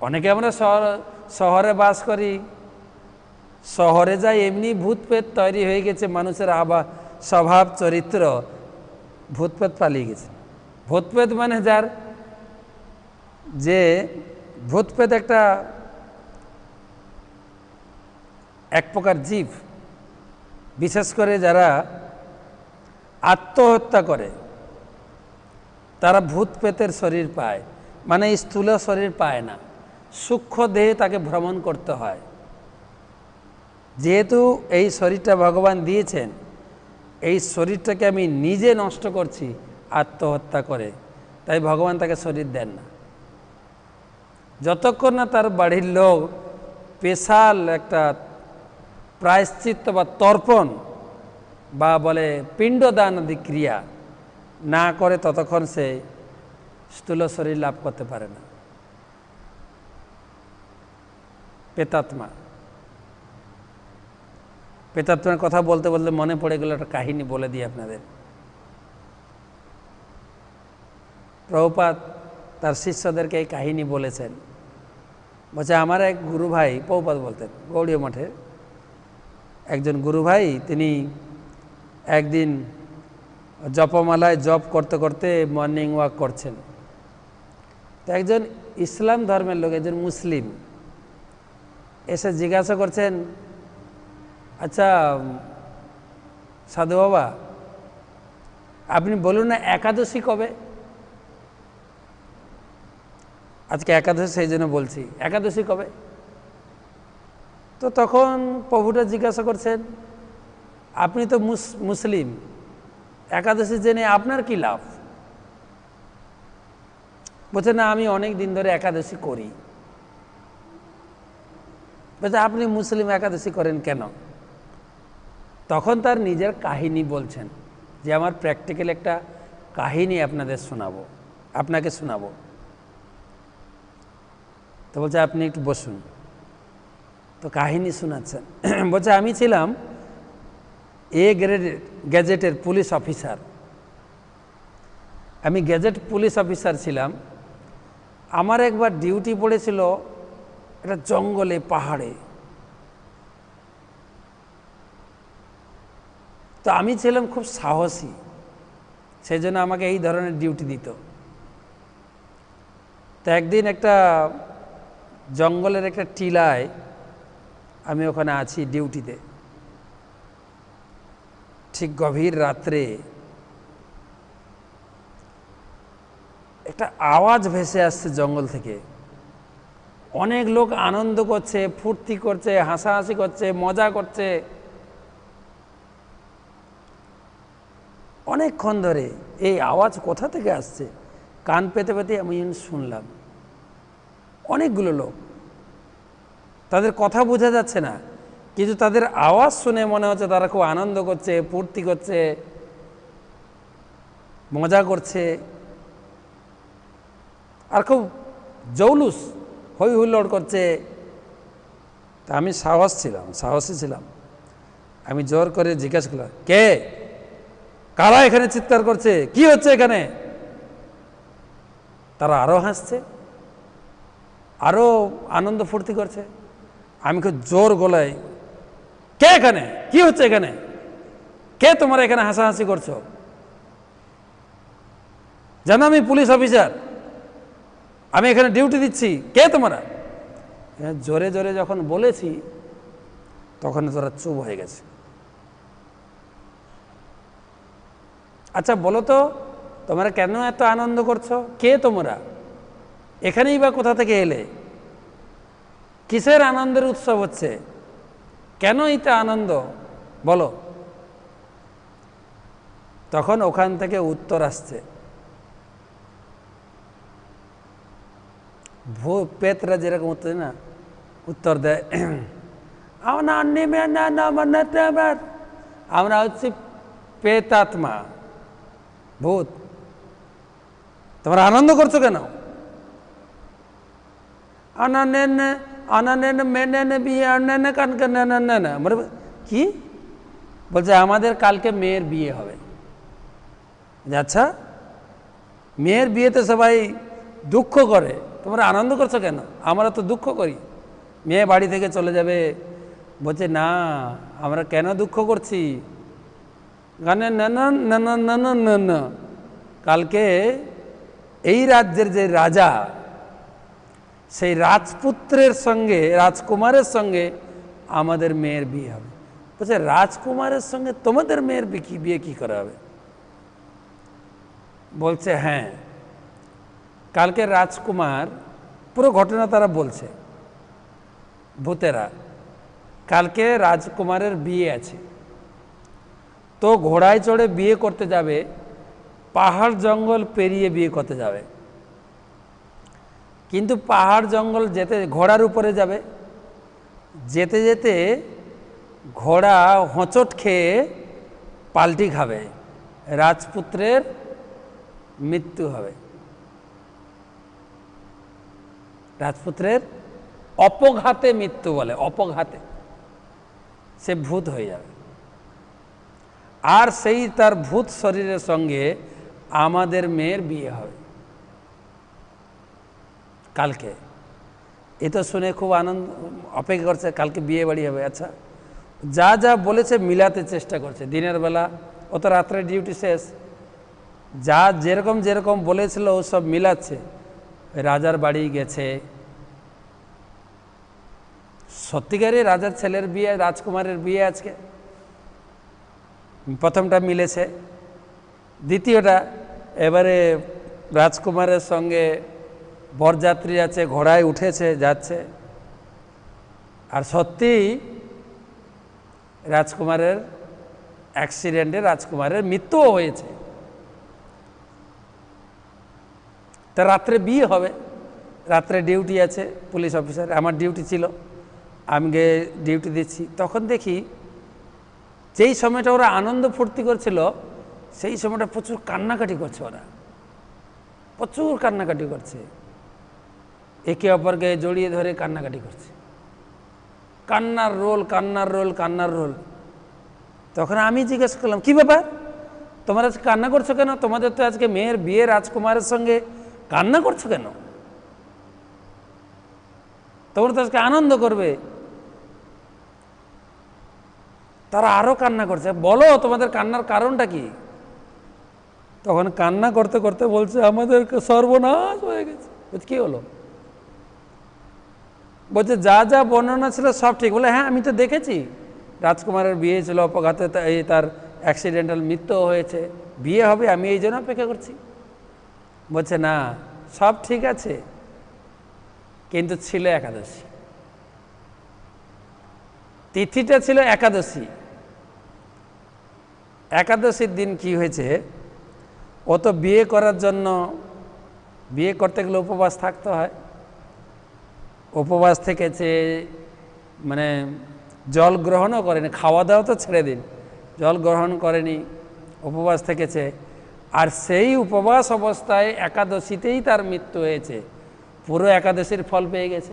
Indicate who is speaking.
Speaker 1: অনেকে আমরা শহর, শহরে বাস করি। শহরে যাই এমনি ভূতপেত তৈরি হয়ে গেছে, মানুষের আবা, স্বভাব, চরিত্র ভূতপেত পালিয়ে গেছে। ভূতপেত মানে যার? যে ভূতপেত একটা এক প্রকার জীব। বিশেষ করে যারা আত্মহত্যা করে, তারা ভূত পেতের শরীর পায় মানে স্থূল শরীর পায় না। সূক্ষ্ম দেহে তাকে ভ্রমণ করতে হয়। যেহেতু এই শরীরটা ভগবান দিয়েছেন, এই শরীরটাকে আমি নিজে নষ্ট করছি, আত্মহত্যা করে। তাই ভগবান তাকে শরীর দেন না। যতক্ষণ না তার বাড়ির লোক পেশাল একটা প্রায়শ্চিত্ত বা তর্পণ বা বলে পিণ্ডদান আদি ক্রিয়া না করে, ততক্ষণ সে স্থূল শরীর লাভ করতে পারে না। পেতাত্মা পেতাত্মার কথা বলতে বলতে মনে পড়ে গেল একটা কাহিনী বলে দিই আপনাদের। প্রভুপাত তার শিষ্যদেরকে এই কাহিনী বলেছেন। বলছে, আমার এক গুরু ভাই প্রভুপাত বলতেন, গৌড়ীয় মঠে, একজন গুরু ভাই তিনি একদিন জপমালায় জপ করতে করতে মর্নিং ওয়াক করছেন। তো একজন ইসলাম ধর্মের লোক, একজন মুসলিম এসে জিজ্ঞাসা করছেন আচ্ছা সাধু বাবা, আপনি বলুন না একাদশী কবে? আজকে একাদশী, সেই জন্য বলছি। একাদশী কবে? তো তখন প্রভুটা জিজ্ঞাসা করছেন, আপনি তো মুসলিম। একাদশী জেনে আপনার কি লাভ? বলছে, না, আমি অনেক দিন ধরে একাদশী করি। বলছে, আপনি মুসলিম একাদশী করেন কেন? তখন তার নিজের কাহিনী বলছেন যে, আমার প্র্যাকটিক্যাল একটা কাহিনী আপনাদের শোনাবো, আপনাকে শোনাবো। তো বলছে, আপনি একটু বসুন। তো কাহিনী শোনাচ্ছেন। বলছে, আমি ছিলাম এ গ্রেড, গ্যাজেটের পুলিশ অফিসার। আমি গ্যাজেট পুলিশ অফিসার ছিলাম। আমার একবার ডিউটি পড়েছিল একটা জঙ্গলে, পাহাড়ে। তো আমি ছিলাম খুব সাহসী সেই জন্য আমাকে এই ধরনের ডিউটি দিত। তো একদিন একটা জঙ্গলের একটা টিলায় আমি ওখানে আছি ডিউটিতে। ঠিক গভীর রাত্রে একটা আওয়াজ ভেসে আসছে জঙ্গল থেকে। অনেক লোক আনন্দ করছে, ফুর্তি করছে, হাসাহাসি করছে, মজা করছে। অনেকক্ষণ ধরে এই আওয়াজ কোথা থেকে আসছে? কান পেতে পেতে আমি শুনলাম, অনেকগুলো লোক। তাদের কথা বোঝা যাচ্ছে না, কিন্তু তাদের আওয়াজ শুনে মনে হচ্ছে তারা খুব আনন্দ করছে, ফুর্তি করছে, মজা করছে। আর খুব জৌলুস। হই হুল্লোড় করছে। তা আমি সাহস ছিলাম, সাহসী ছিলাম। আমি জোর করে জিজ্ঞাসা করলাম, কে? কারা এখানে চিৎকার করছে? কি হচ্ছে এখানে? তারা আরও হাসছে আরও আনন্দ ফুর্তি করছে। আমি খুব জোর গলায়, কে এখানে? কি হচ্ছে এখানে? কে তোমার এখানে হাসাহাসি করছ? জানো আমি পুলিশ অফিসার। আমি এখানে ডিউটি দিচ্ছি। কে তোমরা? জোরে জোরে যখন বলেছি, তখন তোরা চুপ হয়ে গেছে। আচ্ছা বলো তো, তোমরা কেন এত আনন্দ করছ? কে তোমরা? এখানেই বা কোথা থেকে এলে? কিসের আনন্দের উৎসব হচ্ছে? কেন এটা আনন্দ? বলো। তখন ওখান থেকে উত্তর আসছে। ভূ পেতরা যেরকম উত্তর না উত্তর দেয় আমরা হচ্ছি পেতাত্মা ভূত তোমরা আনন্দ করছ কেন বিয়ে কানকে না মানে কি বলছে আমাদের কালকে মেয়ের বিয়ে হবে আচ্ছা মেয়ের বিয়েতে সবাই দুঃখ করে তোমরা আনন্দ করছ কেন? আমরা তো দুঃখ করি। মেয়ে বাড়ি থেকে চলে যাবে। বলছে, না, আমরা কেন দুঃখ করছি? গানে, না কালকে এই রাজ্যের যে রাজা, সেই রাজপুত্রের সঙ্গে, রাজকুমারের সঙ্গে আমাদের মেয়ের বিয়ে হবে। বলছে, রাজকুমারের সঙ্গে তোমাদের মেয়ের বিয়ে কি করা হবে? বলছে হ্যাঁ কালকে রাজকুমার পুরো ঘটনা তারা বলছে, ভূতেরা। কালকে রাজকুমারের বিয়ে আছে। তো ঘোড়ায় চড়ে বিয়ে করতে যাবে, পাহাড় জঙ্গল পেরিয়ে বিয়ে করতে যাবে। কিন্তু পাহাড় জঙ্গল যেতে, ঘোড়ার উপরে যাবে। যেতে যেতে ঘোড়া হোঁচট খেয়ে পাল্টি খাবে। রাজপুত্রের মৃত্যু হবে। রাজপুত্রের অপঘাতে মৃত্যু বলে, অপঘাতে। সে ভূত হয়ে যাবে। আর সেই তার ভূত শরীরের সঙ্গে আমাদের মেয়ের বিয়ে হবে। কালকে। এ তো শুনে খুব আনন্দ, অপেক্ষা করছে, কালকে বিয়ে বাড়ি হবে। আচ্ছা যা যা বলেছে মিলাতে চেষ্টা করছে। দিনের বেলা, ও তো রাত্রে ডিউটি শেষ। যা যেরকম যেরকম বলেছিল, ও সব মিলাচ্ছে। রাজার বাড়ি গেছে। সত্যিকারই রাজার ছেলের বিয়ে, রাজকুমারের বিয়ে আজকে? প্রথমটা মিলেছে। দ্বিতীয়টা, এবারে রাজকুমারের সঙ্গে বরযাত্রী আছে, ঘোড়ায় উঠেছে, যাচ্ছে। আর সত্যি, রাজকুমারের অ্যাক্সিডেন্টে রাজকুমারের মৃত্যুও হয়েছে। তা রাত্রে বিয়ে হবে। রাত্রে ডিউটি আছে পুলিশ অফিসার, আমার ডিউটি ছিল। আমি গিয়ে ডিউটি দিচ্ছি। তখন দেখি যেই সময়টা ওরা আনন্দ ফুর্তি করছিল, সেই সময়টা প্রচুর কান্নাকাটি করছে ওরা। প্রচুর কান্নাকাটি করছে। একে অপরকে জড়িয়ে ধরে কান্নাকাটি করছে। কান্নার রোল কান্নার রোল কান্নার রোল। তখন আমি জিজ্ঞেস করলাম, কি ব্যাপার? তোমরা আজকে কান্না করছ কেন? তোমাদের তো আজকে মেয়ের বিয়ে রাজকুমারের সঙ্গে কান্না করছ কেন? তোমরা তো আজকে আনন্দ করবে। তারা আরও কান্না করছে। বলো, তোমাদের কান্নার কারণটা কি? তখন কান্না করতে করতে বলছে, আমাদেরকে সর্বনাশ হয়ে গেছে। কি হলো? বলছে, যা যা বর্ণনা ছিল সব ঠিক। বলে হ্যাঁ আমি তো দেখেছি। রাজকুমারের বিয়ে ছিল অপঘাতে তার অ্যাক্সিডেন্টাল মৃত্যু হয়েছে। বিয়ে হবে, আমি এই জন্য অপেক্ষা করছি। বলছে, না, সব ঠিক আছে। কিন্তু ছিল একাদশী। তিথিটা ছিল একাদশী। একাদশীর দিন কি হয়েছে? ও তো বিয়ে করার জন্য, বিয়ে করতে গেলে উপবাস থাকতে হয়। উপবাস থেকেছে মানে জল গ্রহণও করেনি, খাওয়া দাওয়া তো ছেড়ে দিন। জল গ্রহণ করেনি, উপবাস থেকেছে আর সেই উপবাস অবস্থায় একাদশীতেই তার মৃত্যু হয়েছে। পুরো একাদশীর ফল পেয়ে গেছে।